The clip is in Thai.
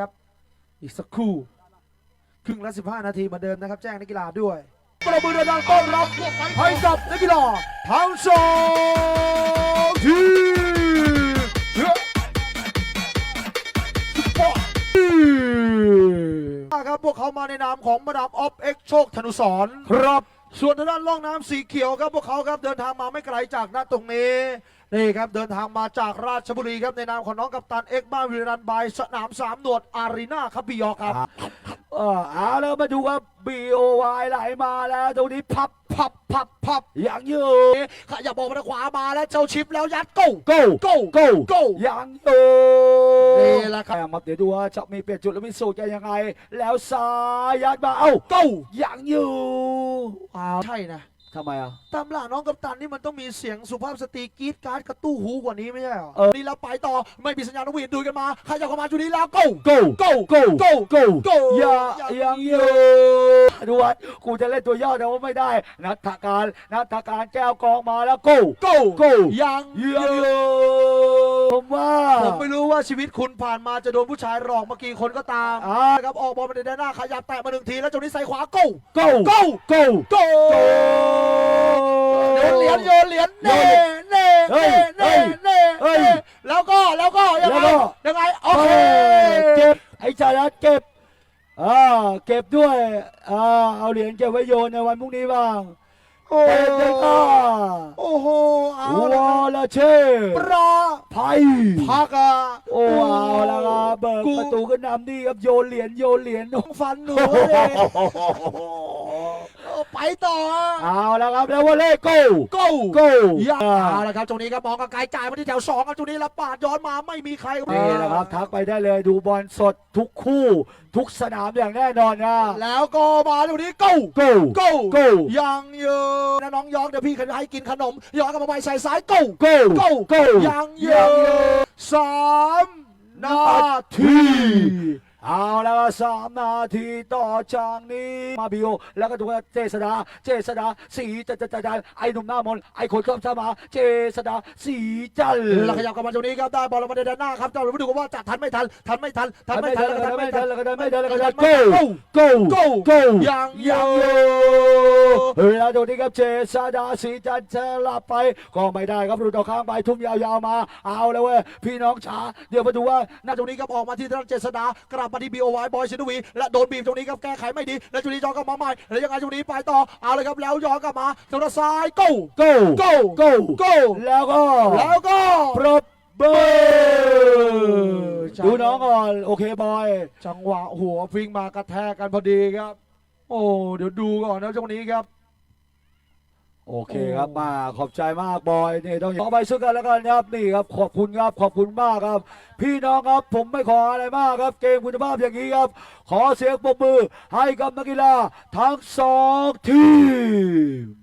ครับอีกสักครู่ครึ่งละ15 นาทีเหมือนเดิมนะครับ แจ้งนักกีฬาด้วยประมือดังต้อนรับให้กับนักกีฬาทั้งสองทีมครับพวกเขามาในนามของมาดามออฟเอ็กโชคธนุสรครับ ส่วนทางด้านล่องน้ำสีเขียวครับพวกเขาครับเดินทางมาไม่ไกลจากณตรงนี้นี่ครับเดินทางมาจากราชบุรีครับในนามของน้องกัปตันเอ็กบ้านวิรันบายสนามสามหนวดอารีนาครับพี่ยอครับ เออเอาแล้วมาดูครับ BOY ไหลมาแล้วตรงนี้พับ พับพับพับยังอยู่ขยับออกมาทางขวามาแล้วเจ้าชิปแล้วยัดโก้โก้โก้โก้โก้ยังอยู่นี่แหละครับมาเดี๋ยวดูว่าจะมีเปลี่ยนจุดแล้วมีสูตรกันยังไง แล้วซ้ายยัดมาเอ้าโก้ยังอยู่อ้าวใช่นะทำไมอะ ตามหลังน้องกัปตันนี่มันต้องมีเสียงสุภาพสตรีกรีดการ์ดกระตู้หูกว่านี้ไม่ใช่เหรอ เออ นี่เราไปต่อ ไม่มีสัญญาณนกหวีดดูกันมาขยับเข้ามาจุดนี้แล้วโก้โก้โก้โก้โก้โก้โก้อย่าอย่ายังอยู่ ดูว่ากูจะเล่นตัวย่อแต่ว่าไม่ได้ นัทการนัทการแก้วกองมาแล้วโก้โก้โก้ยังยังอยู่ผมว่าผมไม่รู้ว่าชีวิตคุณผ่านมาจะโดนผู้ชายหลอกมากี่คนก็ตามอ่านะครับออกบอลมาในด้านหน้าขยับแตะมาหนึ่งทีแล้วจังนี้ใส่ขวาโก้โก้โก้โก้โก้โก้โยนเหรียญโยนเหรียญเน่เน่เฮ้เน่ยเน่เฮ้เน่ยแล้วก็แล้วก็ยังไงแล้วก็ยังไงโอโอเคเก็บไอ้ชายรัตเก็บ อ่าเก็บด้วยอ่าเอาเหรียญเก็บไว้โยนในวันพรุ่งนี้บ้างโอ้เก็บเลยค่ะโอ้โหเอาวละอครับลเช่ปลาไพพักอะโอ้เอาละครับเบิกกูประตูขึ้นนำดีครับโยนเหรียญโยนเหรียญต้องฟันหนูเลยเอา ไปต่อเอาละครับแล้ววอลเล่โก้โก้โก้ยาเอาละครับตรงนี้ครับมองกไกลจ่ายมาที่แถวสองครับตรงนี้แล้วปาดย้อนมาไม่มีใครครับนี่นะครับทักไปได้เลยดูบอลสดทุกคู่ ทุกสนามอย่างแน่นอนนะแล้วก็มาตรงนี้โก้โก้โก้โก้ยังอยู่นะน้องยอกเดี๋ยวพี่ให้กินขนมยอกกับมาใบใส่สายโก้โก้โก้โก้ยังอยู่สามนาที เอาแล้วก็สามนาทีต่อจากนี้ มาบิโอแล้วก็ถูกเจษดา เจษดาสีจันจันจันไอ้หนุ่มหน้ามนต์ไอ้คนเข้าสมา เจษดาสีจันแล้วขยับกลับมาตรงนี้ครับได้บอลลงมาในด้านหน้าครับเจ้าเราไปดูกันว่าจะทันไม่ทันทันไม่ทันทัทันนไม่ไม่ทัทันนแล้วก็แล้วทัก็นไม่ไม่ทัทันนแล้วก็ไม่ทันแล้วก็ทัไม่นทันโก้โก้โก้โก้ยังอยู่เฮ้ยแล้วตรงนี้ครับเจษดาสีจันจะลาไปก็ไม่ได้ครับหลุดออกข้างไปทุ่มยาวๆมา เอาแล้วเว้ยพี่น้องจ๋าเดี๋ยวมาดูว่าหน้าตรงนี้ครับออกมาที่ทางเจษดากลับมาที่บีโอไวบอยชินวีและโดนบีบตรงนี้ครับแก้ไขไม่ดี แล้วตรงนี้ย้อนกลับมาใหม่แล้วยังไงตรงนี้ไปต่อเอาเลยครับแล้วย้อนกลับมาทางด้านซ้ายโก้โก้โก้โก้โก้แล้วก็แล้วก็ปรบเบอร์ดูน้องก่อนโอเคบอย จังหวะหัวฟิงมากระแทกกันพอดีครับ โอ้ เดี๋ยวดูก่อนนะตรงนี้ครับ โอเคครับมาขอบใจมากบอยนี่ต้องขอไปซึ่งกันแล้วกันครับนี่ครับ ขอบคุณครับขอบคุณมากครับ พี่น้องครับผมไม่ขออะไรมากครับ เกมคุณภาพอย่างนี้ครับ ขอเสียงปรบมือให้กับนักกีฬาทั้งสองทีม